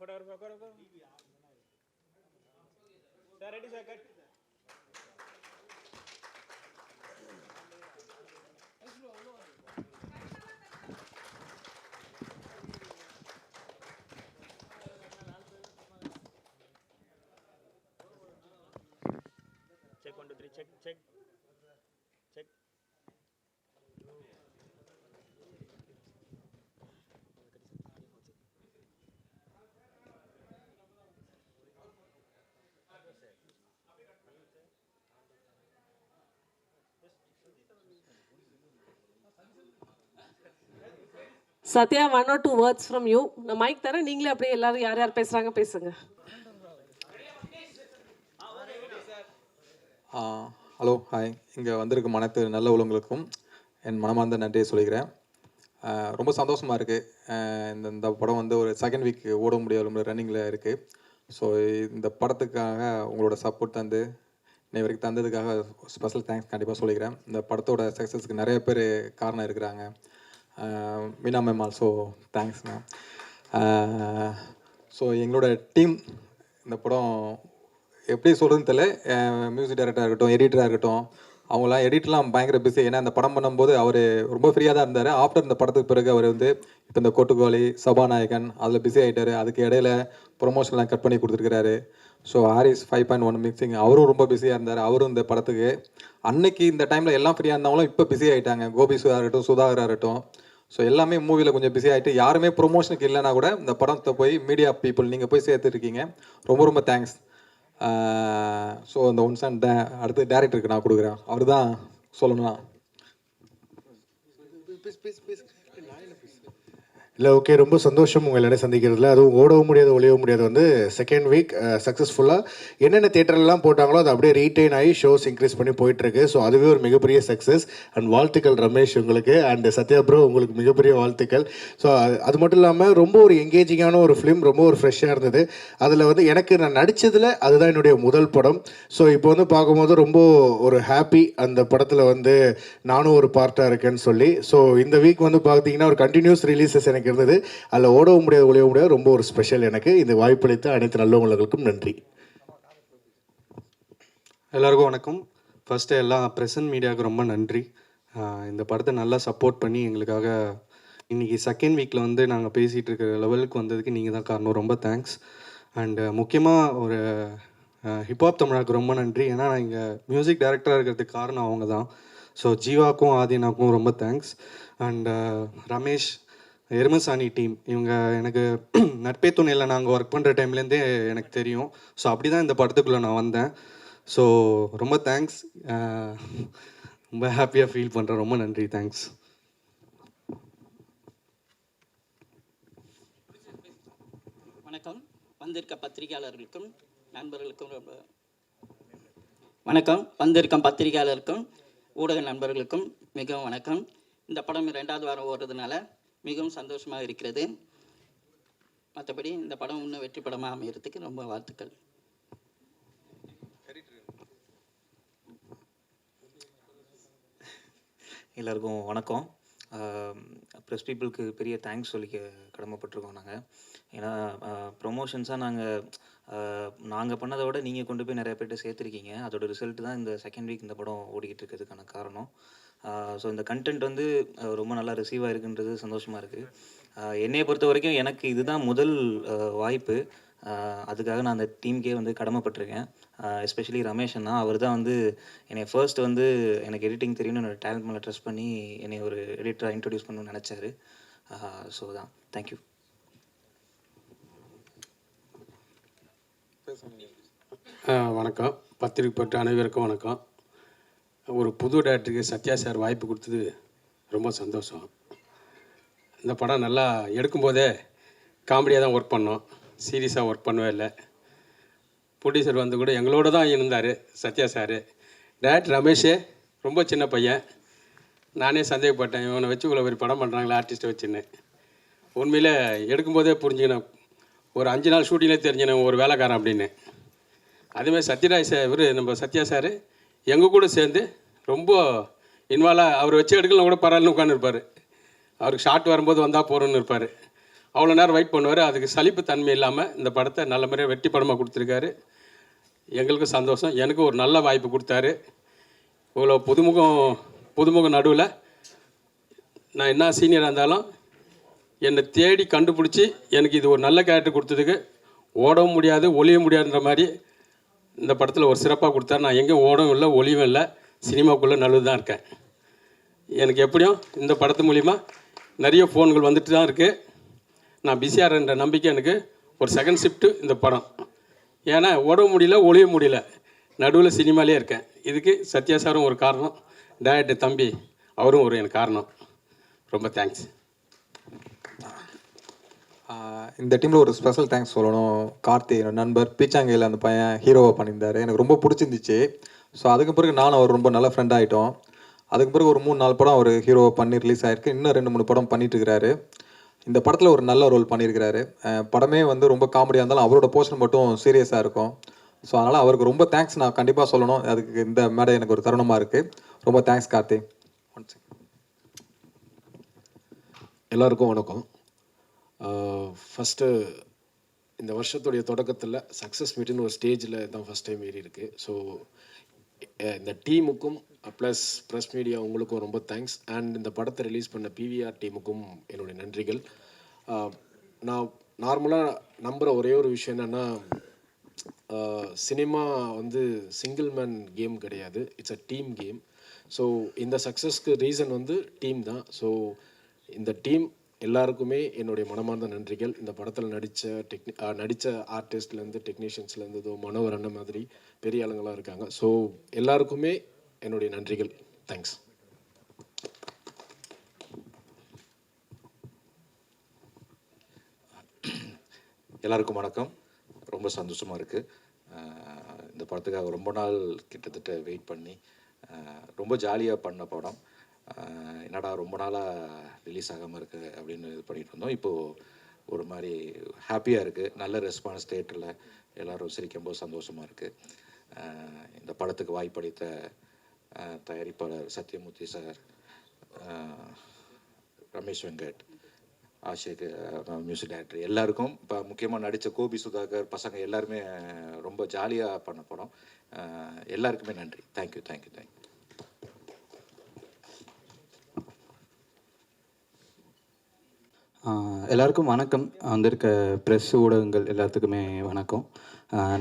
फटाफट करो तो। Sir cut Sathya one or two words from you நான் மைக் தரேன். நீங்களே அப்படியே எல்லாரும் யார் யார் பேசுகிறாங்க பேசுங்க. ஹலோ ஹாய் இங்கே வந்திருக்கும் மனத்து நல்ல உள்ளவங்களுக்கும் என் மனமார்ந்த நன்றியை சொல்லிக்கிறேன். ரொம்ப சந்தோஷமாக இருக்குது இந்த இந்த படம் வந்து ஒரு செகண்ட் வீக் ஓட முடியாத ரன்னிங்கில் இருக்குது ஸோ இந்த படத்துக்காக உங்களோட சப்போர்ட் தந்து இன்னை வரைக்கும் தந்ததுக்காக ஸ்பெஷல் தேங்க்ஸ் கண்டிப்பாக சொல்லிக்கிறேன். இந்த படத்தோட சக்ஸஸ்க்கு நிறைய பேர் காரணம் இருக்கிறாங்க. Meena ma'am also thanks ma'am so எங்களோட டீம் இந்த படம் எப்படி சொல்கிறதுன்னு தெரியல. Uh, மியூசிக் டைரக்டராக இருக்கட்டும் எடிட்டராக இருக்கட்டும் அவங்களாம் எடிட்லாம் பயங்கர பிஸி ஏன்னா அந்த படம் பண்ணும்போது அவர் ரொம்ப ஃப்ரீயாக தான் இருந்தார். ஆஃப்டர் இந்த படத்துக்கு பிறகு அவர் வந்து இப்போ இந்த கோட்டுக்கோழி சபாநாயகன் அதில் பிஸி ஆகிட்டார் அதுக்கு இடையில ப்ரொமோஷன்லாம் கட் பண்ணி கொடுத்துருக்காரு so Aris five point one mixing அவரும் ரொம்ப பிஸியாக இருந்தார். அவரும் இந்த படத்துக்கு. அன்னைக்கு இந்த டைமில் எல்லாம் ஃப்ரீயாக இருந்தவங்களும் இப்போ பிஸி ஆகிட்டாங்க கோபி சுதா இருக்கட்டும் சுதாகராக இருக்கட்டும் ஸோ எல்லாமே மூவியில் கொஞ்சம் பிஸி ஆகிட்டு யாருமே ப்ரொமோஷனுக்கு இல்லைனா கூட இந்த படத்தை போய் மீடியா பீப்புள் நீங்கள் போய் சேர்த்துருக்கீங்க. ரொம்ப ரொம்ப தேங்க்ஸ் ஸோ இந்த ஒன்ஸ் அண்ட் அடுத்து டேரக்டருக்கு நான் கொடுக்குறேன். அவர் தான் சொல்லணும் இல்லை ஓகே ரொம்ப சந்தோஷம் உங்கள் எல்லாரையும் சந்திக்கிறதுல. அதுவும் ஓடவும் முடியாது ஒழியவும் முடியாது. வந்து செகண்ட் வீக் சக்ஸஸ்ஃபுல்லாக என்னென்ன தேட்டர்லாம் போட்டாங்களோ அது அப்படியே ரீட்டைன் ஆகி ஷோஸ் இன்க்ரீஸ் பண்ணி போயிட்டுருக்கு. ஸோ அதுவே ஒரு மிகப்பெரிய சக்ஸஸ் அண்ட் வாழ்த்துக்கள் ரமேஷ் உங்களுக்கு. அண்ட் சத்யா ப்ரோ உங்களுக்கு மிகப்பெரிய வாழ்த்துக்கள். ஸோ அது மட்டும் இல்லாமல் ரொம்ப ஒரு எங்கேஜிங்கான ஒரு ஃபிலிம் ரொம்ப ஒரு ஃப்ரெஷ்ஷாக இருந்தது. அதில் வந்து எனக்கு நான் நடித்ததில் அதுதான் என்னுடைய முதல் படம். ஸோ இப்போ வந்து பார்க்கும்போது ரொம்ப ஒரு ஹாப்பி அந்த படத்தில் வந்து நானும் ஒரு பார்ட்டாக இருக்கேன்னு சொல்லி. ஸோ இந்த வீக் வந்து பார்த்தீங்கன்னா ஒரு கண்டினியூஸ் ரிலீஸஸ் எனக்கு இருந்தது அதில் ஓடவும் முடியாது ஒளியவும் முடியாது. ரொம்ப ஒரு ஸ்பெஷல் எனக்கு. இந்த வாய்ப்பளித்த அனைத்து நல்லவங்களுக்கும் நன்றி. எல்லாருக்கும் வணக்கம். ஃபஸ்ட்டு எல்லா ப்ரெசன்ட் மீடியாவுக்கு ரொம்ப நன்றி. இந்த படத்தை நல்லா சப்போர்ட் பண்ணி எங்களுக்காக இன்றைக்கி செகண்ட் வீக்கில் வந்து நாங்கள் பேசிகிட்டு இருக்கிற லெவலுக்கு வந்ததுக்கு நீங்கள் தான் காரணம். ரொம்ப தேங்க்ஸ் அண்டு முக்கியமாக ஒரு ஹிப்ஹாப் தமிழாக்கு ரொம்ப நன்றி. ஏன்னா நான் இங்கே மியூசிக் டைரக்டராக இருக்கிறதுக்கு காரணம் அவங்க தான் ஸோ ஜீவாக்கும் ஆதினாக்கும் ரொம்ப thanks and Ramesh Erumasaani team இவங்க எனக்கு நட்பே துணையில் நாங்கள் ஒர்க் பண்ணுற டைம்லேருந்தே எனக்கு தெரியும். ஸோ அப்படி தான் இந்த படத்துக்குள்ளே நான் வந்தேன். ஸோ ரொம்ப தேங்க்ஸ் ரொம்ப ஹாப்பியாக ஃபீல் பண்ணுறேன் ரொம்ப நன்றி. தேங்க்ஸ் வணக்கம். வந்திருக்க பத்திரிகையாளர்களுக்கும் நண்பர்களுக்கும் ரொம்ப வணக்கம். வந்திருக்கும் பத்திரிகையாளருக்கும் ஊடக நண்பர்களுக்கும் மிகவும் வணக்கம். இந்த படம் ரெண்டாவது வாரம் ஓடுறதுனால மிகவும் சந்தோஷமாக இருக்கிறது. மற்றபடி இந்த படம் இன்னும் வெற்றி படமாக அமைகிறதுக்கு ரொம்ப வாழ்த்துக்கள். எல்லாருக்கும் வணக்கம். ப்ரெஸ் பீப்புளுக்கு பெரிய தேங்க்ஸ் சொல்லிக்க கடமைப்பட்டிருக்கோம் நாங்கள் ஏன்னா ப்ரொமோஷன்ஸாக நாங்கள் நாங்கள் பண்ணதை விட நீங்கள் கொண்டு போய் நிறைய பேர்ட்ட சேர்த்துருக்கீங்க. அதோட ரிசல்ட் தான் இந்த செகண்ட் வீக் இந்த படம் ஓடிக்கிட்டு இருக்கிறதுக்கான காரணம். ஸோ இந்த கண்டென்ட் வந்து ரொம்ப நல்லா ரிசீவ் ஆயிருக்குன்றது சந்தோஷமாக இருக்குது என்னையை பொறுத்த வரைக்கும் எனக்கு இதுதான் முதல் வாய்ப்பு. அதுக்காக நான் அந்த டீமுக்கே வந்து கடமைப்பட்டிருக்கேன். எஸ்பெஷலி ரமேஷ் அண்ணா. அவர் தான் வந்து என்னை ஃபர்ஸ்ட் வந்து எனக்கு எடிட்டிங் தெரியும்னு என்னோட டேலண்ட் மேலே ட்ரெஸ் பண்ணி என்னை ஒரு எடிட்டராக இன்ட்ரடியூஸ் பண்ணணும்னு நினச்சாரு. ஸோ தான் தேங்க்யூ வணக்கம். வணக்கம் பத்திரிகைப்பட்ட அனைவருக்கும் வணக்கம். ஒரு புது டேரக்டருக்கு சத்யா சார் வாய்ப்பு கொடுத்தது ரொம்ப சந்தோஷம். இந்த படம் நல்லா எடுக்கும்போதே காமெடியாக தான் ஒர்க் பண்ணோம். சீரியஸாக ஒர்க் பண்ணவே இல்லை. ப்ரொடியூசர் வந்து கூட எங்களோட தான் இருந்தார் சத்யா சார். டேரக்டர் ரமேஷே ரொம்ப சின்ன பையன். நானே சந்தேகப்பட்டேன் இவனை வச்சு இவ்வளோ ஒரு படம் பண்ணுறாங்களே ஆர்டிஸ்ட்டை வச்சுன்னு. உண்மையில் எடுக்கும்போதே புரிஞ்சுக்கணும் ஒரு அஞ்சு நாள் ஷூட்டிங்லேயே தெரிஞ்சினேன் ஒரு வேலைக்காரன் அப்படின்னு. அதேமாதிரி சத்யராஜ் சார் இவர் நம்ம சத்யா சார் எங்கள் கூட சேர்ந்து ரொம்ப இன்வால்வாக அவர் வச்சு எடுக்கலாம் கூட பரவாயில்ல உட்காந்துருப்பார் அவருக்கு ஷார்ட் வரும்போது வந்தால் போகிறோன்னு இருப்பார். அவ்வளோ நேரம் வெயிட் பண்ணுவார். அதுக்கு சலிப்பு தன்மை இல்லாமல் இந்த படத்தை நல்ல முறையாக வெற்றி படமாக கொடுத்துருக்காரு. எங்களுக்கும் சந்தோஷம். எனக்கு ஒரு நல்ல வாய்ப்பு கொடுத்தாரு. இவ்வளோ புதுமுகம் புதுமுகம் நடுவில் நான் என்ன சீனியராக இருந்தாலும் என்னை தேடி கண்டுபிடிச்சி எனக்கு இது ஒரு நல்ல கேரக்டர் கொடுத்ததுக்கு ஓடவும் முடியாது ஒளியவும் முடியாதுன்ற மாதிரி இந்த படத்தில் ஒரு சிறப்பாக கொடுத்தா நான் எங்கேயும் ஓடவும் இல்லை ஒளியும் இல்லை. சினிமாக்குள்ளே நல்லது தான் இருக்கேன். எனக்கு எப்படியும் இந்த படத்து மூலிமா நிறைய ஃபோன்கள் வந்துட்டு தான் இருக்குது நான் பிஸியாக இருந்த நம்பிக்கை எனக்கு ஒரு செகண்ட் ஷிஃப்ட்டு இந்த படம். ஏன்னா ஓட முடியல ஒளிய முடியல. நடுவில் சினிமாலே இருக்கேன். இதுக்கு சத்யா சாரும் ஒரு காரணம். டேரக்டர் தம்பி அவரும் ஒரு எனக்கு காரணம். ரொம்ப தேங்க்ஸ் இந்த டீமில் ஒரு ஸ்பெஷல் தேங்க்ஸ் சொல்லணும். கார்த்தி என்னோட நண்பர் பீச்சாங்கையில் அந்த பையன் ஹீரோவை பண்ணியிருந்தாரு. எனக்கு ரொம்ப பிடிச்சிருந்துச்சு. ஸோ அதுக்கு பிறகு நானும் அவர் ரொம்ப நல்ல ஃப்ரெண்ட் ஆகிட்டோம் அதுக்கு பிறகு ஒரு மூணு நாலு படம் அவர் ஹீரோவை பண்ணி ரிலீஸ் ஆகிருக்கு இன்னும் ரெண்டு மூணு படம் பண்ணிட்டு இருக்கிறாரு இந்த படத்தில் ஒரு நல்ல ரோல் பண்ணியிருக்கிறாரு. படமே வந்து ரொம்ப காமெடியாக இருந்தாலும் அவரோட போர்ஷன் மட்டும் சீரியஸாக இருக்கும். ஸோ அதனால் அவருக்கு ரொம்ப தேங்க்ஸ் நான் கண்டிப்பாக சொல்லணும். அதுக்கு இந்த மேடை எனக்கு ஒரு தருணமாக இருக்குது ரொம்ப தேங்க்ஸ் கார்த்தி. ஒன் எல்லாருக்கும் வணக்கம். ஃபஸ்ட்டு இந்த வருஷத்துடைய தொடக்கத்தில் சக்ஸஸ் மீட்டுன்னு ஒரு ஸ்டேஜில் தான் ஃபஸ்ட் டைம் ஏறி இருக்குது ஸோ இந்த டீமுக்கும் ப்ளஸ் ப்ரெஸ் மீடியா உங்களுக்கும் ரொம்ப தேங்க்ஸ் அண்ட் இந்த படத்தை ரிலீஸ் பண்ண பிவிஆர் டீமுக்கும் என்னுடைய நன்றிகள். நான் நார்மலாக நம்புகிற ஒரே ஒரு விஷயம் என்னென்னா சினிமா வந்து சிங்கிள் மேன் கேம் கிடையாது. It's a team game so இந்த சக்ஸஸ்க்கு ரீசன் வந்து டீம் தான். ஸோ இந்த டீம் எல்லாருக்குமே என்னுடைய மனமார்ந்த நன்றிகள். இந்த படத்தில் நடித்த டெக்னி நடித்த ஆர்டிஸ்ட்லேருந்து டெக்னீஷியன்ஸ்லேருந்து இதோ மனோவர் அண்ணன் மாதிரி பெரிய ஆளுங்களாக இருக்காங்க. ஸோ எல்லாருக்குமே என்னுடைய நன்றிகள். தேங்க்ஸ் எல்லாருக்கும் வணக்கம். ரொம்ப சந்தோஷமாக இருக்குது இந்த படத்துக்காக ரொம்ப நாள் கிட்டத்தட்ட வெயிட் பண்ணி ரொம்ப ஜாலியாக பண்ண படம். என்னடா ரொம்ப நாளாக ரிலீஸ் ஆகாமல் இருக்கு அப்படின்னு இது பண்ணிட்டு இருந்தோம். இப்போது ஒரு மாதிரி ஹாப்பியாக இருக்குது நல்ல ரெஸ்பான்ஸ் தேட்டரில் எல்லோரும் சிரிக்கும்போது சந்தோஷமாக இருக்குது இந்த படத்துக்கு வாய்ப்பளித்த தயாரிப்பாளர் Sathyamoorthy sir Ramesh Venkat Ashiq music director எல்லாருக்கும் இப்போ முக்கியமாக நடித்த கோபி சுதாகர் பசங்க எல்லாருமே ரொம்ப ஜாலியாக பண்ண படம் எல்லாருக்குமே நன்றி. தேங்க்யூ தேங்க்யூ தேங்க்யூ எல்லாருக்கும் வணக்கம். வந்திருக்க ப்ரெஸ் ஊடகங்கள் எல்லாத்துக்குமே வணக்கம்.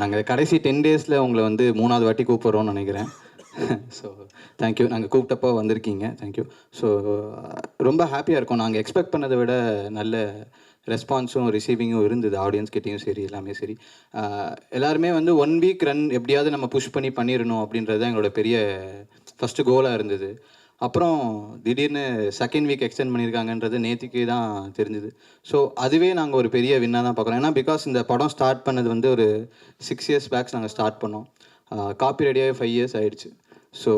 நாங்கள் கடைசி டென் டேஸில் உங்களை வந்து மூணாவது வாட்டி கூப்பிட்றோம்னு நினைக்கிறேன். ஸோ தேங்க்யூ நாங்கள் கூப்பிட்டப்போ வந்திருக்கீங்க. தேங்க்யூ ஸோ ரொம்ப ஹாப்பியாக இருக்கும். நாங்கள் எக்ஸ்பெக்ட் பண்ணதை விட நல்ல ரெஸ்பான்ஸும் ரிசீவிங்கும் இருந்தது. ஆடியன்ஸ் கிட்டேயும் சரி எல்லாமே சரி. எல்லாருமே வந்து ஒன் வீக் ரன் எப்படியாவது நம்ம புஷ் பண்ணி பண்ணிடணும் அப்படின்றது தான் எங்களோட பெரிய ஃபஸ்ட்டு கோலாக இருந்தது. அப்புறம் திடீர்னு செகண்ட் வீக் எக்ஸ்டெண்ட் பண்ணியிருக்காங்கன்றது நேத்திக்கு தான் தெரிஞ்சுது. ஸோ அதுவே நாங்கள் ஒரு பெரிய வின்னாக தான் பார்க்குறோம். ஏன்னா பிகாஸ் இந்த படம் ஸ்டார்ட் பண்ணது வந்து ஒரு சிக்ஸ் இயர்ஸ் பேக்ஸ் நாங்கள் ஸ்டார்ட் பண்ணோம். காப்பி ரெடியாகவே ஃபைவ் இயர்ஸ் ஆயிடுச்சு. ஸோ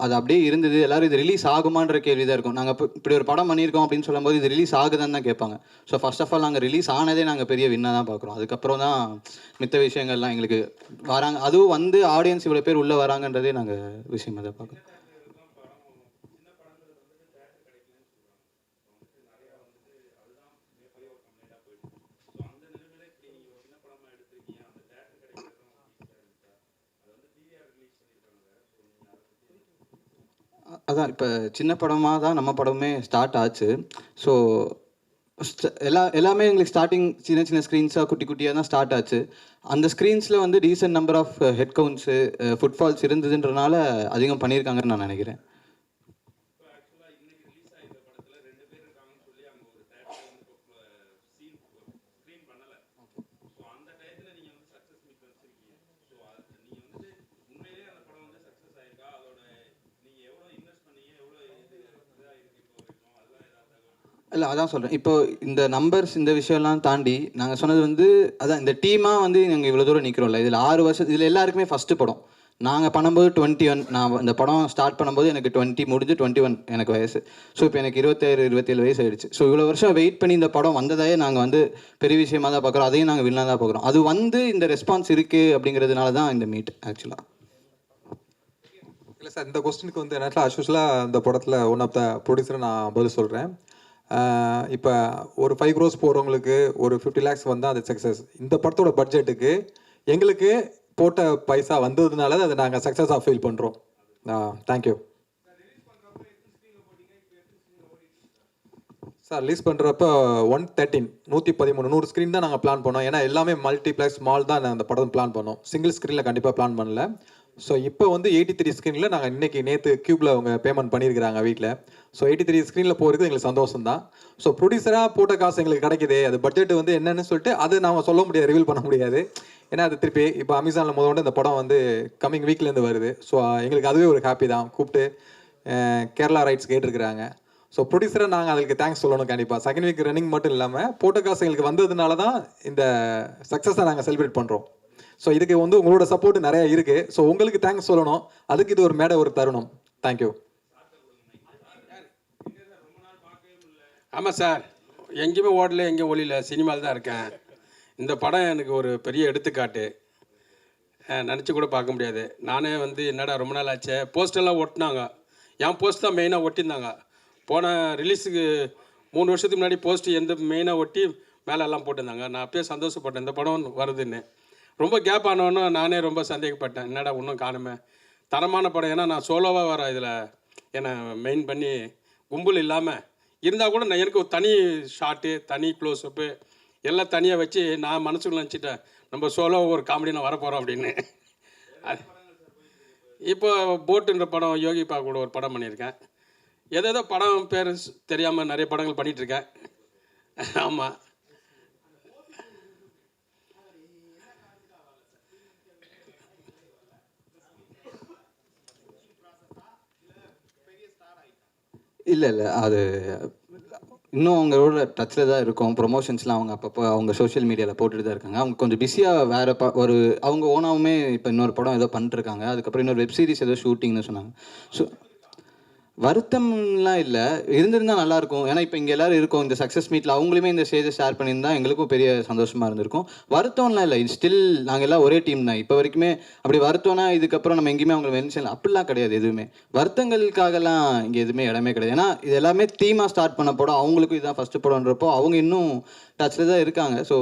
அது அப்படியே இருந்தது. எல்லாரும் இது ரிலீஸ் ஆகுமான்ற கேள்வி தான் இருக்கும். நாங்கள் இப்போ இப்படி ஒரு படம் பண்ணியிருக்கோம் அப்படின்னு சொல்லும்போது இது ரிலீஸ் ஆகுதான்னு தான் கேட்பாங்க. ஸோ ஃபர்ஸ்ட் ஆஃப் ஆல் நாங்கள் ரிலீஸ் ஆனதே நாங்கள் பெரிய வின்னாக தான் பார்க்குறோம். அதுக்கப்புறம் தான் மித்த விஷயங்கள்லாம் எங்களுக்கு வராங்க. அதுவும் வந்து ஆடியன்ஸ் இவ்வளோ பேர் உள்ளே வராங்கன்றதே நாங்கள் விஷயமாக தான் பார்க்குறோம். அதான் இப்போ சின்ன படமாக தான் நம்ம படமே ஸ்டார்ட் ஆச்சு. ஸோ எல்லா எல்லாமே எங்களுக்கு ஸ்டார்டிங் சின்ன சின்ன ஸ்க்ரீன்ஸாக குட்டி குட்டியாக தான் ஸ்டார்ட் ஆச்சு. அந்த ஸ்க்ரீன்ஸில் வந்து decent number of head counts footfalls இருந்ததுன்றனால அதிகம் பண்ணியிருக்காங்கன்னு நான் நினைக்கிறேன். இல்லை அதான் சொல்கிறேன் இப்போ இந்த நம்பர்ஸ் இந்த விஷயம்லாம் தாண்டி நாங்கள் சொன்னது வந்து அதான் இந்த டீமாக வந்து நாங்கள் இவ்வளோ தூரம் நிற்கிறோம்ல இதில் ஆறு வருஷம் இதில் எல்லாருக்குமே ஃபஸ்ட்டு படம். நாங்கள் பண்ணும்போது டுவெண்ட்டி ஒன் நான் இந்த படம் ஸ்டார்ட் பண்ணும்போது எனக்கு டுவெண்ட்டி முடிஞ்சு டுவெண்ட்டி ஒன் எனக்கு வயசு. ஸோ இப்போ எனக்கு இருபத்தேழு இருபத்தேழு வயசு ஆயிடுச்சு. ஸோ இவ்வளோ வருஷம் வெயிட் பண்ணி இந்த படம் வந்ததே நாங்கள் வந்து பெரிய விஷயமா தான் பார்க்குறோம் அதையும் நாங்கள் வில்லனாக தான் பார்க்குறோம் அது வந்து இந்த ரெஸ்பான்ஸ் இருக்குது அப்படிங்கிறதுனால தான் இந்த மீட் ஆக்சுவலாக இல்லை சார் இந்த கொஸ்டினுக்கு வந்து என்ன அஸ்யூஸ்வலாக இந்த படத்தில் ஒன் ஆஃப் த ப்ரொடியூசரை நான் பதில் சொல்கிறேன் இப்போ ஒரு ஃபைவ் க்ரோஸ் போகிறவங்களுக்கு ஒரு ஃபிஃப்டி லேக்ஸ் வந்தால் அது சக்ஸஸ் இந்த படத்தோட பட்ஜெட்டுக்கு எங்களுக்கு போட்ட பைசா வந்ததுனால அதை நாங்கள் சக்ஸஸாக ஃபீல் பண்ணுறோம் தேங்க்யூ சார் ரிலீஸ் பண்ணுறப்ப ஒன் தேர்ட்டின் நூற்றி பதிமூணு நூறு ஸ்க்ரீன் தான் நாங்கள் பிளான் பண்ணோம். ஏன்னா எல்லாமே மல்டிப்ளெக்ஸ் மால் தான் அந்த படம் பிளான் பண்ணோம். சிங்கிள் ஸ்க்ரீனில் கண்டிப்பாக பிளான் பண்ணல. ஸோ இப்போ வந்து எயிட்டி த்ரீ ஸ்க்ரீனில் நாங்கள் இன்றைக்கி நேற்று க்யூப்பில் அவங்க பேமெண்ட் பண்ணியிருக்கிறாங்க வீட்டில் ஸோ எயிட்டி த்ரீ ஸ்க்ரீனில் போகிறது எங்களுக்கு சந்தோஷம் தான். ஸோ ப்ரொடியூசராக போட்ட காசு எங்களுக்கு கிடைக்குது. அது பட்ஜெட் வந்து என்னன்னு சொல்லிட்டு அது நாம் சொல்ல முடியாது ரிவீல் பண்ண முடியாது. ஏன்னா அது திருப்பி இப்போ அமேசானில் முதல்ல இந்த படம் வந்து கம்மிங் வீக்லேருந்து வருது. ஸோ எங்களுக்கு அதுவே ஒரு ஹாப்பி தான். கூப்பிட்டு கேரளா ரைட்ஸ் கேட்டிருக்கிறாங்க. ஸோ ப்ரொடியூசராக நாங்கள் அதுக்கு தேங்க்ஸ் சொல்லணும் கண்டிப்பாக செகண்ட் வீக் ரன்னிங் மட்டும் இல்லாமல் போட்ட காசு எங்களுக்கு வந்ததுனால தான் இந்த சக்ஸஸை நாங்கள் செலிப்ரேட் பண்ணுறோம் ஸோ இதுக்கு வந்து உங்களோட சப்போர்ட் நிறைய இருக்குது ஸோ உங்களுக்கு தேங்க்ஸ் சொல்லணும். அதுக்கு இது ஒரு மேடை ஒரு தருணம். தேங்க்யூ ஆமாம் சார். எங்கேயுமே ஓடல எங்கேயும் ஒளியில். சினிமாவில் தான் இருக்கேன். இந்த படம் எனக்கு ஒரு பெரிய எடுத்துக்காட்டு. நினச்சி கூட பார்க்க முடியாது. நானே வந்து என்னடா ரொம்ப நாள் ஆச்சு? போஸ்டெல்லாம் ஒட்டினாங்க. என் போஸ்ட் தான் மெயினாக ஒட்டியிருந்தாங்க. போன ரிலீஸுக்கு மூணு வருஷத்துக்கு முன்னாடி போஸ்ட் எந்த மெயினாக ஒட்டி மேலே எல்லாம் போட்டிருந்தாங்க. நான் அப்பயே சந்தோஷப்பட்டேன். இந்த படம் வருதுன்னு. ரொம்ப கேப் ஆனவொன்னே நானே ரொம்ப சந்தேகப்பட்டேன். என்னடா ஒன்றும் காணுமே? தரமான படம். ஏன்னா நான் சோலோவாக வர இதில் என்னை மெயின் பண்ணி கும்பல் இல்லாமல் இருந்தால் கூட நான் எனக்கு ஒரு தனி ஷாட்டு தனி க்ளோஸ்அப்பு எல்லாம் தனியாக வச்சு நான் மனசுக்குள்ள நினச்சிட்டேன். நம்ம சோலோவாக ஒரு காமெடி நான் வரப்போகிறோம் அப்படின்னு. அது இப்போ போட்டுன்ற படம் யோகிப்பா கூட ஒரு படம் பண்ணியிருக்கேன். ஏதேதோ படம் பேர் தெரியாமல் நிறைய படங்கள் பண்ணிகிட்ருக்கேன் ஆமாம் இல்லை இல்லை. அது இன்னும் அவங்களோட டச்சில் தான் இருக்கும். ப்ரொமோஷன்ஸ்லாம் அவங்க அப்பப்போ அவங்க சோஷியல் மீடியாவில் போட்டுட்டு தான் இருக்காங்க. அவங்க கொஞ்சம் பிஸியாக வேறு ப ஒரு அவங்க ஓனாவுமே இப்போ இன்னொரு படம் ஏதோ பண்ணிட்டுருக்காங்க அதுக்கப்புறம் இன்னொரு வெப் சீரிஸ் ஏதோ ஷூட்டிங்னு சொன்னாங்க. ஸோ வருத்தம்லாம் இல்லை. இருந்திருந்தால் நல்லாயிருக்கும் ஏன்னா இப்போ இங்கே எல்லோரும் இருக்கோம். இந்த சக்ஸஸ் மீட்டில் அவங்களுமே இந்த ஸ்டேஜை ஷேர் பண்ணியிருந்தா எங்களுக்கும் பெரிய சந்தோஷமாக இருந்திருக்கும். வருத்தம்லாம் இல்லை. ஸ்டில் நாங்கள் எல்லாம் ஒரே டீம் தான். இப்போ வரைக்குமே அப்படி வருத்தம்னா இதுக்கப்புறம் நம்ம எங்கேயுமே அவங்களை மென்ஷன் அப்படிலாம் கிடையாது எதுவுமே. வருத்தங்களுக்காகலாம் இங்கே எதுவுமே இடமே கிடையாது. ஏன்னா இது எல்லாமே தீமாக ஸ்டார்ட் பண்ண போட அவங்களுக்கும் இதுதான் ஃபஸ்ட்டு படம்ன்றப்போ அவங்க இன்னும் டச்சில் தான் இருக்காங்க. ஸோ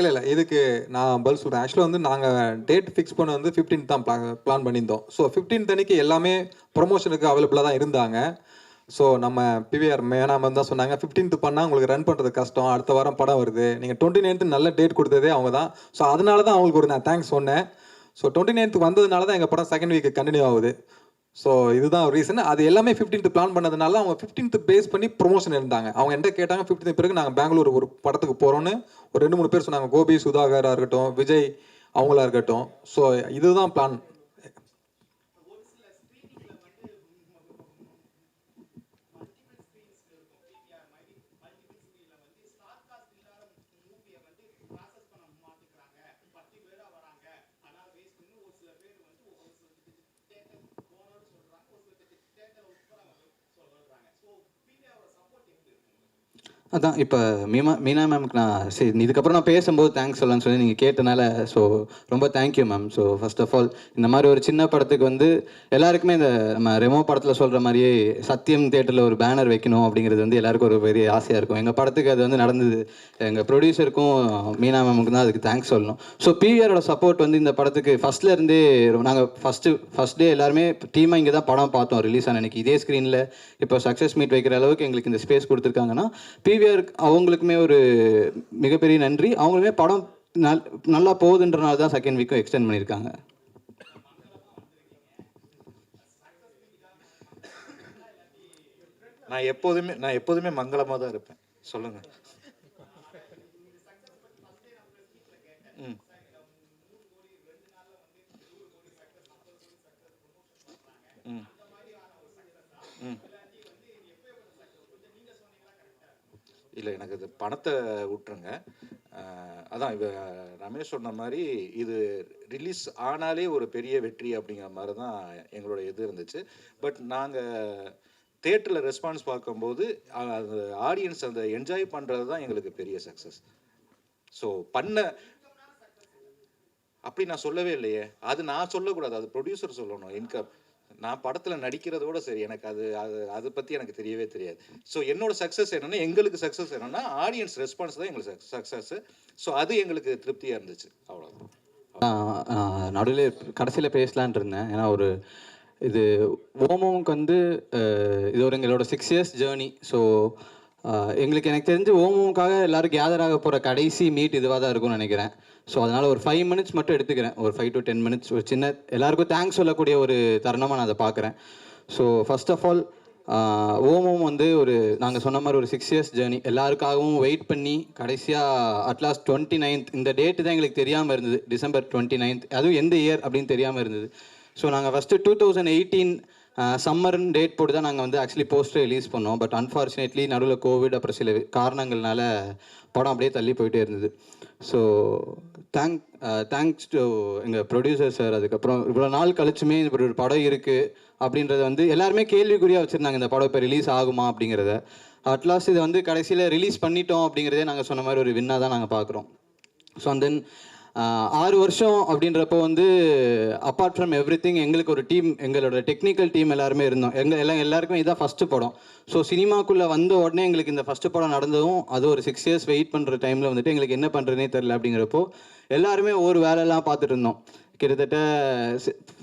இல்லை இல்லை. இதுக்கு நான் பதில் சொல்கிறேன் ஆக்சுவலாக வந்து நாங்கள் டேட் ஃபிக்ஸ் பண்ண வந்து 15th தான் பிளான் பண்ணியிருந்தோம். ஸோ 15th அன்னைக்கு எல்லாமே ப்ரொமோஷனுக்கு அவைலபிளாக தான் இருந்தாங்க. ஸோ நம்ம பிவிஆர் மேனாமன் தான் சொன்னாங்க 15th பண்ணால் உங்களுக்கு ரன் பண்ணுறது கஷ்டம். அடுத்த வாரம் படம் வருது. நீங்கள் டுவெண்ட்டி நைன்த்து நல்ல டேட் கொடுத்ததே அவங்க தான். ஸோ அதனால தான் அவங்களுக்கு ஒரு நான் தேங்க்ஸ் சொன்னேன். ஸோ டுவெண்ட்டி நைன்த் வந்ததுனால தான் எங்கள் படம் செகண்ட் வீக் கண்டினியூ ஆகுது. ஸோ இதுதான் ரீசன் அது எல்லாமே 15th பிளான் பண்ணதுனால அவங்க 15th பேஸ் பண்ணி ப்ரொமோஷன் இருந்தாங்க. அவங்க என்கிட்ட கேட்டாங்க 15th பிறகு நாங்கள் பெங்களூர் ஒரு படத்துக்கு போகிறோன்னு ஒரு ரெண்டு மூணு பேர் சொன்னாங்க கோபி சுதாகராக இருக்கட்டும் விஜய் அவங்களா இருக்கட்டும். ஸோ இதுதான் பிளான் அதான் இப்போ மீமா மீனா மேம்க்கு நான் சரி இதுக்கப்புறம் நான் பேசும்போது தேங்க்ஸ் சொல்லலாம்னு சொல்லி நீங்கள் கேட்டனால ஸோ ரொம்ப thank you ma'am so first of all இந்த மாதிரி ஒரு சின்ன படத்துக்கு வந்து எல்லாருக்குமே இந்த நம்ம ரெமோ படத்தில் சொல்கிற மாதிரியே சத்தியம் தேட்டரில் ஒரு பேனர் வைக்கணும் அப்படிங்கிறது வந்து எல்லாருக்கும் ஒரு பெரிய ஆசையாக இருக்கும். எங்கள் படத்துக்கு அது வந்து நடந்தது. எங்கள் ப்ரொடியூசருக்கும் மீனா மேமுக்கு தான் அதுக்கு தேங்க்ஸ் சொல்லணும். ஸோ பிவிஆரோட சப்போர்ட் வந்து இந்த படத்துக்கு ஃபஸ்ட்லேருந்தே நாங்கள் ஃபஸ்ட்டு ஃபஸ்ட் டே எல்லாருமே டீமாக இங்கே தான் படம் பார்த்தோம் ரிலீஸ் ஆன அன்னைக்கு. இதே ஸ்க்ரீனில் இப்போ சக்ஸஸ் மீட் வைக்கிற அளவுக்கு எங்களுக்கு இந்த ஸ்பேஸ் கொடுத்துருக்காங்கன்னா பிவிஆர் அவங்களுக்குமே ஒரு மிகப்பெரிய நன்றி. அவங்களுமே படம் நல் நல்லா போகுதுன்றனால தான் செகண்ட் வீக்கும் எக்ஸ்டெண்ட் பண்ணியிருக்காங்க. நான் எப்போதுமே நான் எப்போதுமே மங்களமாக தான் இருப்பேன். சொல்லுங்கள் இல்லை எனக்கு இது பணத்தை விட்டுருங்க அதான் இவ ரமேஷ் சொன்ன மாதிரி இது ரிலீஸ் ஆனாலே ஒரு பெரிய வெற்றி அப்படிங்கிற மாதிரி தான் எங்களோட இது இருந்துச்சு. பட் நாங்கள் தேட்டரில் ரெஸ்பான்ஸ் பார்க்கும்போது அந்த ஆடியன்ஸ் அந்த என்ஜாய் பண்ணுறது தான் எங்களுக்கு பெரிய சக்ஸஸ் ஸோ பண்ண அப்படி நான் சொல்லவே இல்லையே. அது நான் சொல்லக்கூடாது. அது ப்ரொடியூசர் சொல்லணும். இன்கம் நான் படத்தில் நடிக்கிறதோட சரி எனக்கு அது அது அதை பற்றி எனக்கு தெரியவே தெரியாது. ஸோ என்னோட சக்ஸஸ் என்னன்னா எங்களுக்கு சக்ஸஸ் என்னன்னா ஆடியன்ஸ் ரெஸ்பான்ஸ் தான் எங்களுக்கு சக்ஸஸ் ஸோ அது எங்களுக்கு திருப்தியாக இருந்துச்சு. அவ்வளோதான் நடுவில் கடைசியில் பேசலான் இருந்தேன். ஏன்னா ஒரு இது ஓமோவுக்கு வந்து இது ஒரு எங்களோட சிக்ஸ் இயர்ஸ் ஜேர்னி ஸோ எங்களுக்கு எனக்கு தெரிஞ்சு ஓமோமுக்காக எல்லாரும் கேதர் ஆக போகிற கடைசி மீட் இதுவாக தான் இருக்கும்னு நினைக்கிறேன். ஸோ அதனால் ஒரு ஃபைவ் மினிட்ஸ் மட்டும் எடுத்துக்கிறேன். ஒரு ஃபைவ் டு டென் மினிட்ஸ் ஒரு சின்ன எல்லாருக்கும் தேங்க்ஸ் சொல்லக்கூடிய ஒரு தருணமாக நான் அதை பார்க்குறேன். ஸோ ஃபர்ஸ்ட் ஆஃப் ஆல் ஓமம் வந்து ஒரு நாங்கள் சொன்ன மாதிரி ஒரு சிக்ஸ் இயர்ஸ் ஜேர்னி எல்லாருக்காகவும் வெயிட் பண்ணி கடைசியாக அட்லாஸ்ட் டுவெண்ட்டி நைன்த் இந்த டேட்டு தான் எங்களுக்கு தெரியாமல் இருந்தது. டிசம்பர் டுவெண்ட்டி நைன்த் அதுவும் எந்த இயர் அப்படின்னு தெரியாமல் இருந்தது. ஸோ நாங்கள் ஃபஸ்ட்டு டூ தௌசண்ட் எயிட்டீன் சம்மர்னு டேட் போட்டு தான் நாங்கள் வந்து ஆக்சுவலி போஸ்டர் ரிலீஸ் பண்ணோம். பட் அன்ஃபார்ச்சுனேட்லி நடுவில் கோவிட் அப்புறம் சில காரணங்கள்னால படம் அப்படியே தள்ளி போயிட்டே இருந்தது. ஸோ தேங்க் தேங்க்ஸ் டு எங்கள் ப்ரொடியூசர் சார் அதுக்கப்புறம் இவ்வளோ நாள் கழிச்சுமே இப்படி ஒரு படம் இருக்குது அப்படின்றத வந்து எல்லாருமே கேள்விக்குறியாக வச்சுருந்தாங்க. இந்த படம் இப்போ ரிலீஸ் ஆகுமா அப்படிங்கிறத. அட்லாஸ்ட் இதை வந்து கடைசியில் ரிலீஸ் பண்ணிட்டோம் அப்படிங்கிறதே நாங்கள் சொன்ன மாதிரி ஒரு வின்னாக தான் நாங்கள் பார்க்குறோம் ஸோ அண்ட் தென் ஆறு வருஷம் அப்படின்றப்போ வந்து அப்பார்ட் ஃப்ரம் எவ்ரி திங் எங்களுக்கு ஒரு டீம் எங்களோட டெக்னிக்கல் டீம் எல்லாருமே இருந்தோம். எங்கள் எல்லாம் எல்லாருக்குமே இதான் ஃபஸ்ட்டு படம். ஸோ சினிமாக்குள்ளே வந்த உடனே எங்களுக்கு இந்த ஃபஸ்ட்டு படம் நடந்ததும் அது ஒரு சிக்ஸ் இயர்ஸ் வெயிட் பண்ணுற டைமில் வந்துட்டு எங்களுக்கு என்ன பண்ணுறதுனே தெரில அப்படிங்கிறப்போ எல்லாருமே ஒரு வேலையெல்லாம் பார்த்துட்டு இருந்தோம். கிட்டத்தட்ட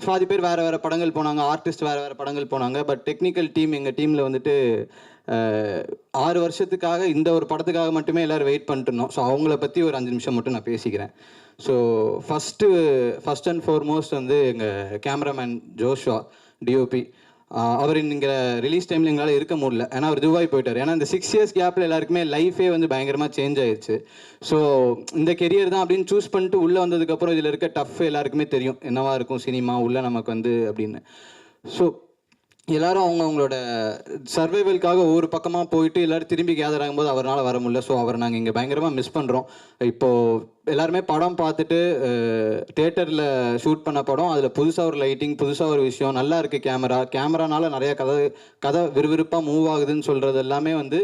பாதி பேர் வேறு வேறு படங்கள் போனாங்க ஆர்டிஸ்ட் வேறு வேறு படங்கள் போனாங்க பட் டெக்னிக்கல் டீம் எங்கள் டீமில் வந்துட்டு ஆறு வருஷத்துக்காக இந்த ஒரு படத்துக்காக மட்டுமே எல்லோரும் வெயிட் பண்ணிட்டுருந்தோம் ஸோ அவங்கள பற்றி ஒரு அஞ்சு நிமிஷம் மட்டும் நான் பேசிக்கிறேன். So first first and foremost வந்து எங்கள் கேமராமேன் ஜோஷுவா டிஓபி அவர் இங்கே ரிலீஸ் டைமில் எங்களால் இருக்க முடியல. ஏன்னா அவர் துபாய் போயிட்டார். ஏன்னா இந்த சிக்ஸ் இயர்ஸ் கேப்பில் எல்லாருக்குமே லைஃபே வந்து பயங்கரமாக சேஞ்ச் ஆயிடுச்சு ஸோ இந்த கெரியர் தான் அப்படின்னு சூஸ் பண்ணிட்டு உள்ளே வந்ததுக்கப்புறம் இதில் இருக்க டஃப் எல்லாருக்குமே தெரியும். என்னவா இருக்கும் சினிமா உள்ளே நமக்கு வந்து அப்படின்னு. ஸோ எல்லாரும் அவங்க அவங்களோட சர்வைவல்காக ஒவ்வொரு பக்கமாக போயிட்டு எல்லாரும் திரும்பி கேதர் ஆகும்போது அவரால் வர முடியல. ஸோ அவரை நாங்கள் இங்கே பயங்கரமாக மிஸ் பண்ணுறோம் இப்போது எல்லாருமே படம் பார்த்துட்டு தேட்டரில் ஷூட் பண்ண படம் அதில் புதுசாக ஒரு லைட்டிங் புதுசாக ஒரு விஷயம் நல்லா இருக்குது கேமரா கேமரானால நிறையா கதை கதை விறுவிறுப்பாக மூவ் ஆகுதுன்னு சொல்கிறது எல்லாமே வந்து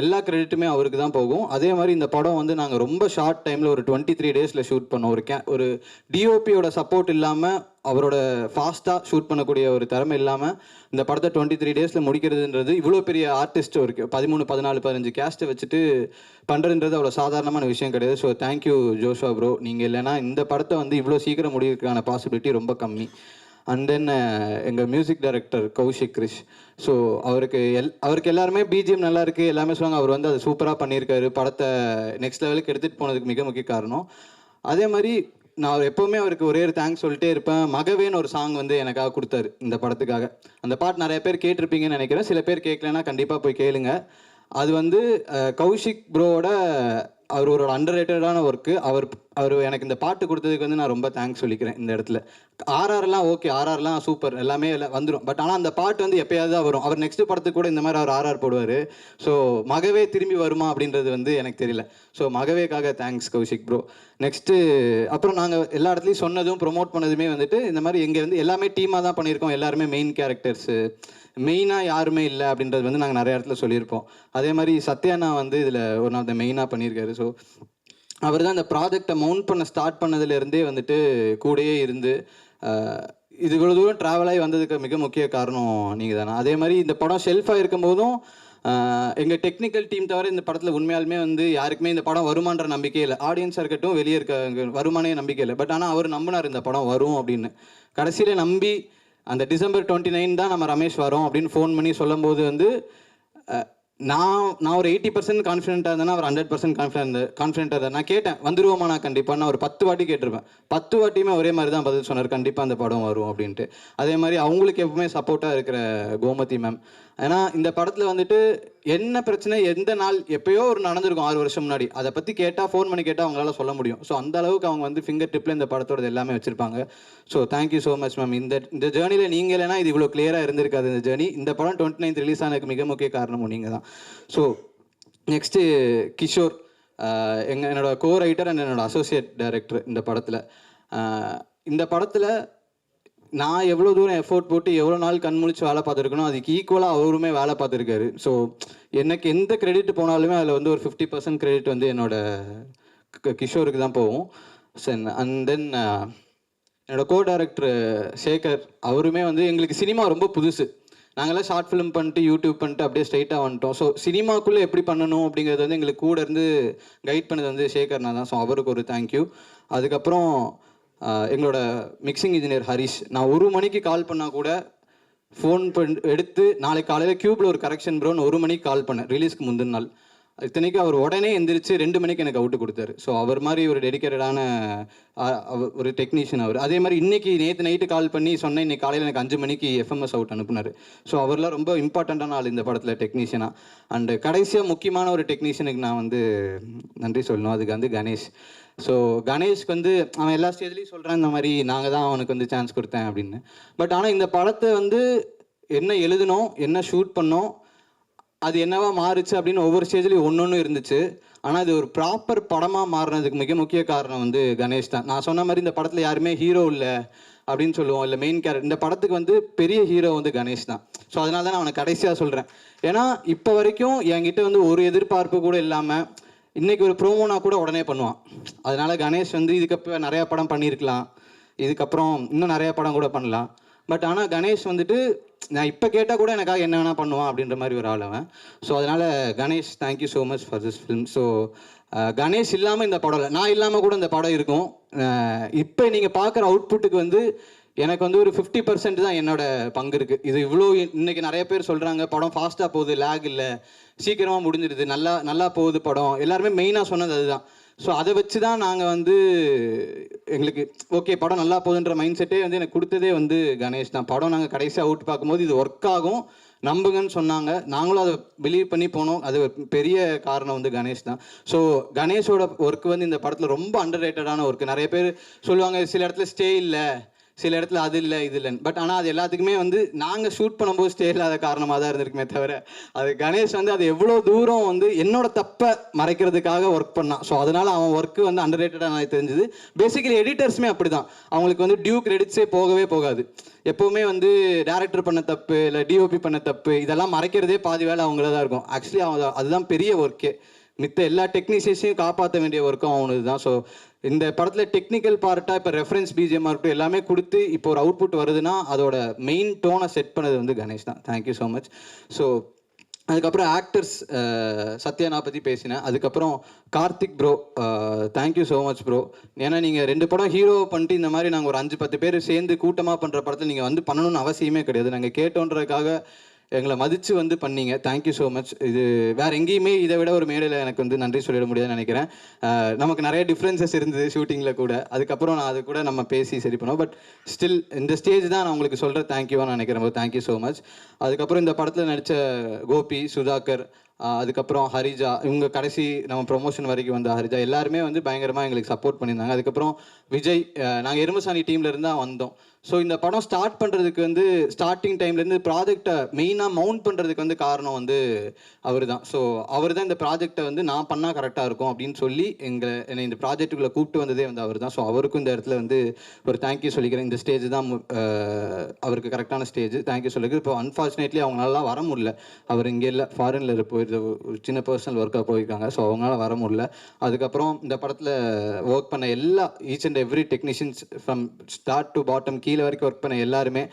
எல்லா கிரெடிட்டுமே அவருக்கு தான் போகும். அதே மாதிரி இந்த படம் வந்து நாங்கள் ரொம்ப ஷார்ட் டைமில் ஒரு டுவெண்ட்டி த்ரீ டேஸில் ஷூட் பண்ணோம். ஒரு கே ஒரு டிஓபியோட சப்போர்ட் இல்லாமல் அவரோட ஃபாஸ்ட்டாக ஷூட் பண்ணக்கூடிய ஒரு திறமை இல்லாமல் இந்த படத்தை டுவெண்ட்டி த்ரீ டேஸில் முடிக்கிறதுன்றது இவ்வளோ பெரிய ஆர்டிஸ்ட் ஒரு பதிமூணு பதினாலு பதினஞ்சு கேஸ்ட்டை வச்சுட்டு பண்ணுறதுன்றது அவ்வளோ சாதாரணமான விஷயம் கிடையாது. ஸோ தேங்க்யூ ஜோஷா ப்ரோ நீங்கள் இல்லைன்னா இந்த படத்தை வந்து இவ்வளோ சீக்கிரம் முடிக்கிறதுக்கான பாசிபிலிட்டி ரொம்ப கம்மி. அண்ட் தென் எங்கள் music director Koushik Krish. So அவருக்கு எல் அவருக்கு எல்லாருமே பிஜிஎம் நல்லா இருக்குது எல்லாமே சொல்லுவாங்க அவர் வந்து அதை சூப்பராக பண்ணியிருக்காரு. படத்தை நெக்ஸ்ட் லெவலுக்கு எடுத்துகிட்டு போனதுக்கு மிக முக்கிய காரணம். அதே மாதிரி நான் அவர் எப்போவுமே அவருக்கு ஒரே ஒரு தேங்க்ஸ் சொல்லிட்டே இருப்பேன். மகவேன்னு ஒரு சாங் வந்து எனக்காக கொடுத்தாரு இந்த படத்துக்காக. அந்த பாட்டு நிறைய பேர் கேட்டிருப்பீங்கன்னு நினைக்கிறேன். சில பேர் கேட்கலன்னா கண்டிப்பாக போய் கேளுங்க. அது வந்து கௌஷிக் ப்ரோவோட அவரோட அண்டர் ரேட்டடான ஒர்க்கு அவர் அவர் எனக்கு இந்த பாட்டு கொடுத்ததுக்கு வந்து நான் ரொம்ப தேங்க்ஸ் சொல்லிக்கிறேன் இந்த இடத்துல. ஆர்ஆர்லாம் ஓகே ஆர்ஆர்லாம் சூப்பர் எல்லாமே வந்துடும் பட் ஆனால் அந்த பாட்டு வந்து எப்பயாவது தான் வரும். அவர் நெக்ஸ்ட் படத்துக்கு கூட இந்த மாதிரி அவர் ஆர்ஆர் போடுவார். ஸோ மகவே திரும்பி வருமா அப்படின்றது வந்து எனக்கு தெரியல. ஸோ மகவேக்காக தேங்க்ஸ் கௌஷிக் ப்ரோ நெக்ஸ்ட்டு அப்புறம் நாங்கள் எல்லா இடத்துலையும் சொன்னதும் ப்ரொமோட் பண்ணதுமே வந்துட்டு இந்த மாதிரி இங்கே வந்து எல்லாமே டீமாக தான் பண்ணியிருக்கோம். எல்லாருமே மெயின் கேரக்டர்ஸு மெயினாக யாருமே இல்லை அப்படின்றது வந்து நாங்கள் நிறைய இடத்துல சொல்லியிருப்போம். அதே மாதிரி சத்யானா வந்து இதில் ஒன் ஆஃப் த மெயினாக பண்ணியிருக்காரு. ஸோ அவர் தான் அந்த ப்ராஜெக்டை மவுண்ட் பண்ண ஸ்டார்ட் பண்ணதுலேருந்தே வந்துட்டு கூடயே இருந்து இது இவ்வளோ தூரம் ட்ராவல் ஆகி வந்ததுக்கு மிக முக்கிய காரணம் நீங்கள் தானே அதே மாதிரி இந்த படம் ஷெல்ஃபாக இருக்கும் போதும் எங்கள் டெக்னிக்கல் டீம் தவிர இந்த படத்தில் உண்மையாலுமே வந்து யாருக்குமே இந்த படம் வருமான்ற நம்பிக்கை இல்லை. ஆடியன்ஸாக இருக்கட்டும் வெளியே இருக்க வருமானே நம்பிக்கை இல்லை. பட் ஆனால் அவர் நம்பினார் இந்த படம் வரும் அப்படின்னு. கடைசியில் நம்பி அந்த டிசம்பர் டுவெண்ட்டி நைன் தான் நம்ம ரமேஷ் வரோம் அப்படின்னு ஃபோன் பண்ணி சொல்லும்போது வந்து நான் நான் ஒரு எயிட்டி பர்சன்ட் கான்ஃபிடென்ட்டாக இருந்தேன்னா அவர் ஹண்ட்ரட் பர்சன்ட் கான்ஃபிடென்ட் கான்ஃபிடென்ட்டாக இருந்தேன் நான் கேட்டேன் வந்துருவோமா நான் கண்டிப்பாக நான் ஒரு பத்து வாட்டி கேட்டிருப்பேன். பத்து வாட்டியுமே ஒரே மாதிரி தான் பதில் சொன்னார். கண்டிப்பாக அந்த படம் வரும் அப்படின்ட்டு. அதே மாதிரி அவங்களுக்கு எப்பவுமே சப்போர்ட்டாக இருக்கிற கோமதி மேம் ஏன்னா இந்த படத்தில் வந்துட்டு என்ன பிரச்சனை எந்த நாள் எப்பயோ ஒரு நடந்திருக்கும் ஆறு வருஷம் முன்னாடி. அதை பற்றி கேட்டால் ஃபோன் பண்ணி கேட்டால் அவங்களால சொல்ல முடியும். ஸோ அந்த அளவுக்கு அவங்க வந்து ஃபிங்கர் டிப்பில் இந்த படத்தோட எல்லாமே வச்சுருப்பாங்க. So thank you so much ma'am இந்த இந்த ஜேர்னியில் நீங்கள் இல்லைனா இது இவ்வளோ கிளியராக இருந்திருக்காது இந்த ஜேர்னி இந்த படம் டுவெண்ட்டி நைன்த் ரிலீஸ் ஆனதுக்கு மிக முக்கிய காரணமும் நீங்கள் தான் ஸோ நெக்ஸ்ட்டு கிஷோர் எங்கள் என்னோட கோ ரைட்டர் அண்ட் என்னோட அசோசியேட் டைரக்டர் இந்த படத்தில். இந்த படத்தில் நான் எவ்வளோ தூரம் எஃபோர்ட் போட்டு எவ்வளோ நாள் கண் முழிச்சு வேலை பார்த்துருக்கணும் அதுக்கு ஈக்குவலாக அவருமே வேலை பார்த்துருக்காரு. ஸோ எனக்கு எந்த கிரெடிட் போனாலுமே அதில் வந்து ஒரு ஃபிஃப்டி பர்சன்ட் கிரெடிட் வந்து என்னோட க- கிஷோருக்கு தான் போகும். சென் அண்ட் தென் என்னோட கோ டைரக்டர் சேகர் அவருமே வந்து எங்களுக்கு சினிமா ரொம்ப புதுசு. நாங்களாம் ஷார்ட் ஃபிலிம் பண்ணிட்டு யூடியூப் பண்ணிட்டு அப்படியே ஸ்ட்ரைட்டாக வந்துட்டோம். ஸோ சினிமாக்குள்ளே எப்படி பண்ணணும் அப்படிங்கிறது வந்து எங்களுக்கு கூட இருந்து கைட் பண்ணது வந்து சேகர்னா தான். ஸோ அவருக்கு ஒரு தேங்க்யூ அதுக்கப்புறம் எங்களோட மிக்சிங் இன்ஜினியர் ஹரிஷ் நான் ஒரு மணிக்கு கால் பண்ணால் கூட ஃபோன் பண் எடுத்து நாளைக்கு காலையில் க்யூப்பில் ஒரு கரெக்ஷன் ப்ரோன்னு ஒரு மணிக்கு கால் பண்ணேன் ரிலீஸ்க்கு முந்தின நாள். இத்தனைக்கு அவர் உடனே எந்திரிச்சு ரெண்டு மணிக்கு எனக்கு அவுட்டு கொடுத்தாரு. ஸோ அவர் மாதிரி ஒரு டெடிக்கேட்டடான ஒரு டெக்னீஷியன் அவர். அதே மாதிரி இன்னைக்கு நேற்று நைட்டு கால் பண்ணி சொன்னேன் இன்னைக்கு காலையில் எனக்கு அஞ்சு மணிக்கு எஃப்எம்எஸ் அவுட் அனுப்புனார். ஸோ அவர்லாம் ரொம்ப இம்பார்ட்டண்ட்டான ஆள் இந்த படத்தில் டெக்னீஷியனாக அண்டு கடைசியாக முக்கியமான ஒரு டெக்னீஷியனுக்கு நான் வந்து நன்றி சொல்லணும். அதுக்கு வந்து கணேஷ். ஸோ கணேஷ்க்கு வந்து அவன் எல்லா ஸ்டேஜ்லேயும் சொல்கிறான் இந்த மாதிரி நாங்கள் தான் அவனுக்கு வந்து சான்ஸ் கொடுத்தேன் அப்படின்னு. பட் ஆனால் இந்த படத்தை வந்து என்ன எழுதணும் என்ன ஷூட் பண்ணோம் அது என்னவா மாறுச்சு அப்படின்னு ஒவ்வொரு ஸ்டேஜ்லேயும் ஒன்று ஒன்று இருந்துச்சு. ஆனால் அது ஒரு ப்ராப்பர் படமாக மாறினதுக்கு மிக முக்கிய காரணம் வந்து கணேஷ் தான். நான் சொன்ன மாதிரி இந்த படத்தில் யாருமே ஹீரோ இல்லை அப்படின்னு சொல்லுவோம். இல்லை மெயின் கேரக்டர் இந்த படத்துக்கு வந்து பெரிய ஹீரோ வந்து கணேஷ் தான். ஸோ அதனால தான் நான் அவனை கடைசியாக சொல்கிறேன் ஏன்னா இப்போ வரைக்கும் என்கிட்ட வந்து ஒரு எதிர்பார்ப்பு கூட இல்லாமல் இன்றைக்கி ஒரு ப்ரோமோனா கூட உடனே பண்ணுவான். அதனால் கணேஷ் வந்து இதுக்கப்புறம் நிறையா படம் பண்ணியிருக்கலாம். இதுக்கப்புறம் இன்னும் நிறையா படம் கூட பண்ணலாம். பட் ஆனால் கணேஷ் வந்துட்டு நான் இப்போ கேட்டால் கூட எனக்காக என்ன வேணால் பண்ணுவான் அப்படின்ற மாதிரி ஒரு ஆள் அவன். ஸோ அதனால் Ganesh thank you so much for this film so Ganesh இல்லாமல் இந்த படம் இல்லை. நான் இல்லாமல் கூட இந்த படம் இருக்கும். இப்போ நீங்கள் பார்க்குற அவுட்புட்டுக்கு வந்து எனக்கு வந்து ஒரு ஃபிஃப்டி பர்சன்ட் தான் என்னோட பங்கு இருக்குது இது இவ்வளோ இன்னைக்கு நிறைய பேர் சொல்கிறாங்க படம் ஃபாஸ்ட்டாக போகுது லேக் இல்லை சீக்கிரமாக முடிஞ்சிடுது நல்லா நல்லா போகுது படம். எல்லாருமே மெயினாக சொன்னது அதுதான். ஸோ அதை வச்சு தான் நாங்கள் வந்து எங்களுக்கு ஓகே படம் நல்லா போகுதுன்ற மைண்ட் செட்டே வந்து எனக்கு கொடுத்ததே வந்து கணேஷ் தான். படம் நாங்கள் கடைசியாக அவுட் பார்க்கும்போது இது ஒர்க் ஆகும் நம்புங்கன்னு சொன்னாங்க. நாங்களும் அதை பிலீவ் பண்ணி போனோம். அது பெரிய காரணம் வந்து கணேஷ் தான். ஸோ கணேஷோட ஒர்க் வந்து இந்த படத்தில் ரொம்ப அண்டர் ரேட்டடான ஒர்க் நிறைய பேர் சொல்லுவாங்க சில இடத்துல ஸ்டே இல்லை. சில இடத்துல அது இல்லை இது இல்லைன்னு. பட் ஆனால் அது எல்லாத்துக்குமே வந்து நாங்கள் ஷூட் பண்ணும்போது ஸ்டே இல்லாத காரணமாக தான் இருந்திருக்குமே தவிர அது கணேஷ் வந்து அது எவ்வளோ தூரம் வந்து என்னோட தப்பை மறைக்கிறதுக்காக ஒர்க் பண்ணான். ஸோ அதனால் அவன் ஒர்க்கு வந்து அண்டர் ரேட்டடாக எனக்கு தெரிஞ்சுது. பேசிக்கலி எடிட்டர்ஸுமே அப்படி தான் அவங்களுக்கு வந்து டியூ கிரெடிட்ஸே போகவே போகாது. எப்போவுமே வந்து டேரக்டர் பண்ண தப்பு இல்லை டிஓபி பண்ண தப்பு இதெல்லாம் மறைக்கிறதே பாதி வேலை அவங்கள தான் இருக்கும். ஆக்சுவலி அவன் அதுதான் பெரிய ஒர்க்கே மித்த எல்லா டெக்னீஷியஸையும் காப்பாற்ற வேண்டிய ஒர்க்கும் அவனுக்கு தான் ஸோ இந்த படத்தில் டெக்னிக்கல் பார்ட்டாக இப்போ ரெஃபரன்ஸ் பிஜிஎம்மாக இருக்கட்டும் எல்லாமே கொடுத்து இப்போ ஒரு அவுட்புட் வருதுன்னா அதோட மெயின் டோனை செட் பண்ணது வந்து கணேஷ் தான். Thank you so much so அதுக்கப்புறம் ஆக்டர்ஸ் சத்யானா பற்றி பேசினேன். அதுக்கப்புறம் Karthik bro thank you so much bro ஏன்னா நீங்கள் ரெண்டு படம் ஹீரோ பண்ணிட்டு இந்த மாதிரி நாங்கள் ஒரு அஞ்சு பத்து பேர் சேர்ந்து கூட்டமாக பண்ணுற படத்தை நீங்கள் வந்து பண்ணணும்னு அவசியமே கிடையாது. நாங்கள் கேட்டோன்றதுக்காக எங்களை மதித்து வந்து பண்ணீங்க. தேங்க்யூ ஸோ மச் இது வேறு எங்கேயுமே இதை விட ஒரு மேடையில் எனக்கு வந்து நன்றி சொல்லிட முடியாதுன்னு நினைக்கிறேன். நமக்கு நிறைய டிஃப்ரென்சஸ் இருந்தது ஷூட்டிங்கில் கூட. அதுக்கப்புறம் நான் அது கூட நம்ம பேசி சரி பண்ணோம். பட் ஸ்டில் இந்த ஸ்டேஜ் தான் நான் உங்களுக்கு சொல்கிற தேங்க்யூவாக நினைக்கிறேன். தேங்க்யூ ஸோ மச் அதுக்கப்புறம் இந்த படத்தில் நடித்த கோபி சுதாகர் அதுக்கப்புறம் ஹரிஜா இவங்க கடைசி நம்ம ப்ரொமோஷன் வரைக்கும் வந்த ஹரிஜா எல்லாருமே வந்து பயங்கரமாக எங்களுக்கு சப்போர்ட் பண்ணியிருந்தாங்க. அதுக்கப்புறம் விஜய் நாங்கள் எருமசாணி டீம்ல இருந்து தான் வந்தோம். ஸோ இந்த படம் ஸ்டார்ட் பண்ணுறதுக்கு வந்து ஸ்டார்டிங் டைம்லேருந்து ப்ராஜெக்டை மெயினாக மவுண்ட் பண்ணுறதுக்கு வந்து காரணம் வந்து அவர் தான். ஸோ அவர் தான் இந்த ப்ராஜெக்டை வந்து நான் பண்ணால் கரெக்டாக இருக்கும் அப்படின்னு சொல்லி எங்களை என்னை இந்த ப்ராஜெக்ட்டுக்குள்ளே கூப்பிட்டு வந்ததே வந்து அவர் தான். ஸோ அவருக்கும் இந்த இடத்துல வந்து ஒரு தேங்க்யூ சொல்லிக்கிறேன். இந்த ஸ்டேஜ் தான் அவருக்கு கரெக்டான ஸ்டேஜ் தேங்க்யூ சொல்லிக்கிறேன். இப்போ அன்ஃபார்ச்சுனேட்லி அவங்களால வர முடியல. அவர் இங்கே இல்லை. ஃபாரினில் போயிருந்த ஒரு சின்ன பர்சனல் ஒர்க்காக போயிருக்காங்க. ஸோ அவங்களால வர முடியல. அதுக்கப்புறம் இந்த படத்தில் ஒர்க் பண்ண எல்லா each and every technicians from start to bottom கீழே வரைக்கும் ஒர்க் பண்ண எல்லாருமே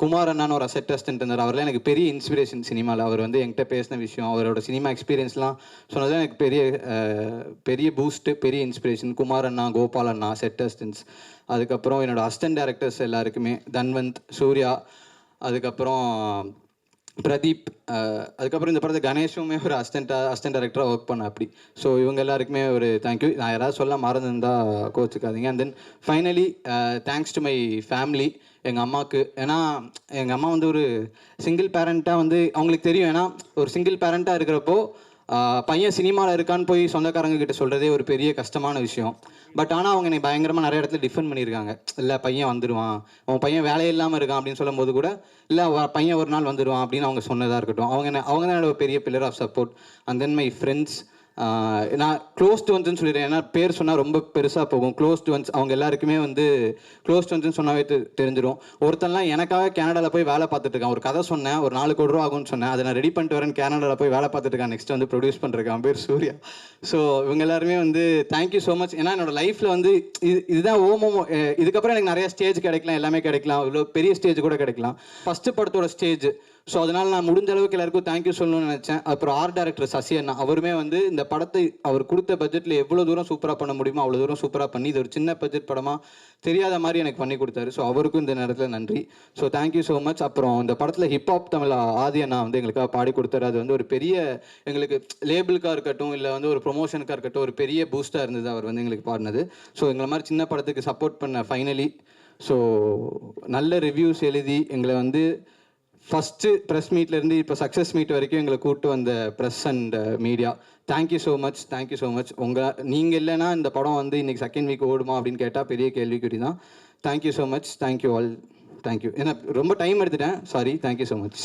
குமார் அண்ணான்னு ஒரு அசெட் அசிஸ்டன்ட் இருந்தார் அவர்லாம் எனக்கு பெரிய இன்ஸ்பிரேஷன் சினிமாவில் அவர் வந்து என்கிட்ட பேசின விஷயம் அவரோட சினிமா எக்ஸ்பீரியன்ஸ்லாம் சொன்னது எனக்கு பெரிய பெரிய பூஸ்ட்டு பெரிய இன்ஸ்பிரேஷன் குமார் அண்ணா கோபால் அண்ணா செட் அசிஸ்டன்ஸ் அதுக்கப்புறம் என்னோட அசிஸ்டன்ட் டேரக்டர்ஸ் எல்லாருக்குமே தன்வந்த் சூர்யா அதுக்கப்புறம் பிரதீப் அதுக்கப்புறம் இந்த படத்தை கணேஷுமே ஒரு அசிஸ்டண்ட்டாக அசிஸ்டன்ட் டேரக்டராக ஒர்க் பண்ண அப்படி. ஸோ இவங்க எல்லாருக்குமே ஒரு தேங்க்யூ நான் யாராவது சொல்ல மறந்துருந்தா கோச்சுக்காதீங்க. And then finally thanks to my family எங்கள் அம்மாவுக்கு ஏன்னா எங்கள் அம்மா வந்து ஒரு சிங்கிள் பேரண்ட்டாக வந்து அவங்களுக்கு தெரியும். ஏன்னா ஒரு சிங்கிள் பேரண்ட்டாக இருக்கிறப்போ பையன் சினிமாவில் இருக்கான்னு போய் சொந்தக்காரங்க கிட்ட சொல்கிறதே ஒரு பெரிய கஷ்டமான விஷயம். பட் ஆனால் அவங்க என்னை பயங்கரமாக நிறைய இடத்துல டிஃபெண்ட் பண்ணியிருக்காங்க. இல்லை பையன் வந்துடுவான் அவன் பையன் வேலை இல்லாமல் இருக்கான் அப்படின்னு சொல்லும்போது கூட இல்லை பையன் ஒரு நாள் வந்துடுவான் அப்படின்னு அவங்க சொன்னதாக இருக்கட்டும். அவங்க என்ன அவங்க தான் என்னோட பெரிய pillar of support and then my friends நான் க்ளோஸ்ட் ஒன்ஸ்னு சொல்லிடுறேன். ஏன்னா பேர் சொன்னால் ரொம்ப பெருசாக போகும். க்ளோஸ்ட் ஒன்ஸ் அவங்க எல்லாருக்குமே வந்து க்ளோஸ்ட் ஒன்ஸ்னு சொன்னாவே தெரிஞ்சிடும் ஒருத்தன்லாம் எனக்காக கனடாவில் போய் வேலை பார்த்துட்டு இருக்கான். ஒரு கதை சொன்னேன். ஒரு நாலு கோடி ரூபா ஆகும்னு சொன்னேன். அதை நான் ரெடி பண்ணிட்டு வரேன் கனடாவில் போய் வேலை பார்த்துட்டு இருக்கான். நெக்ஸ்ட் வந்து ப்ரொடியூஸ் பண்ணிருக்கான் பேர் சூர்யா. ஸோ இவங்க எல்லாருமே வந்து தேங்க்யூ ஸோ மச் ஏன்னா என்னோட லைஃப்பில் வந்து இது இதுதான் ஓமோ இதுக்கப்புறம் எனக்கு நிறைய ஸ்டேஜ் கிடைக்கலாம். எல்லாமே கிடைக்கலாம். இவ்வளோ பெரிய ஸ்டேஜ் கூட கிடைக்கலாம். ஃபஸ்ட்டு படத்தோட ஸ்டேஜ் ஸோ அதனால் நான் முடிஞ்ச அளவுக்கு எல்லாருக்கும் தேங்க்யூ சொல்லணும்னு நினச்சேன். அப்புறம் ஆர்ட் டைரக்டர் சசி அண்ணா அவருமே வந்து இந்த படத்தை அவர் கொடுத்த பட்ஜெட்டில் எவ்வளோ தூரம் சூப்பராக பண்ண முடியுமோ அவ்வளோ தூரம் சூப்பராக பண்ணி இது ஒரு சின்ன பட்ஜெட் படமாக தெரியாத மாதிரி எனக்கு பண்ணி கொடுத்தாரு. ஸோ அவருக்கும் இந்த நேரத்தில் நன்றி. ஸோ தேங்க்யூ ஸோ மச் அப்புறம் இந்த படத்தில் ஹிப்ஹாப் தமிழ் ஆதி அண்ணா வந்து எங்களுக்காக பாடி கொடுத்தாரு. அது வந்து ஒரு பெரிய எங்களுக்கு லேபிளுக்காக இருக்கட்டும் இல்லை வந்து ஒரு ப்ரொமோஷனுக்காக இருக்கட்டும் ஒரு பெரிய பூஸ்டாக இருந்தது அவர் வந்து எங்களுக்கு பாடினது. ஸோ எங்களை மாதிரி சின்ன படத்துக்கு சப்போர்ட் பண்ண ஃபைனலி ஸோ நல்ல ரிவ்யூஸ் எழுதி எங்களை வந்து ஃபஸ்ட்டு ப்ரெஸ் மீட்லேருந்து இப்போ சக்ஸஸ் மீட் வரைக்கும் எங்களை கூப்பிட்டு வந்த press and media thank you so much thank you so much உங்கள் நீங்கள் இல்லைன்னா இந்த படம் வந்து இன்றைக்கி செகண்ட் வீக் ஓடுமா அப்படின்னு கேட்டால் பெரிய கேள்விக்குறி தான் thank you so much thank you all thank you ஏன்னா ரொம்ப டைம் எடுத்துட்டேன். Sorry thank you so much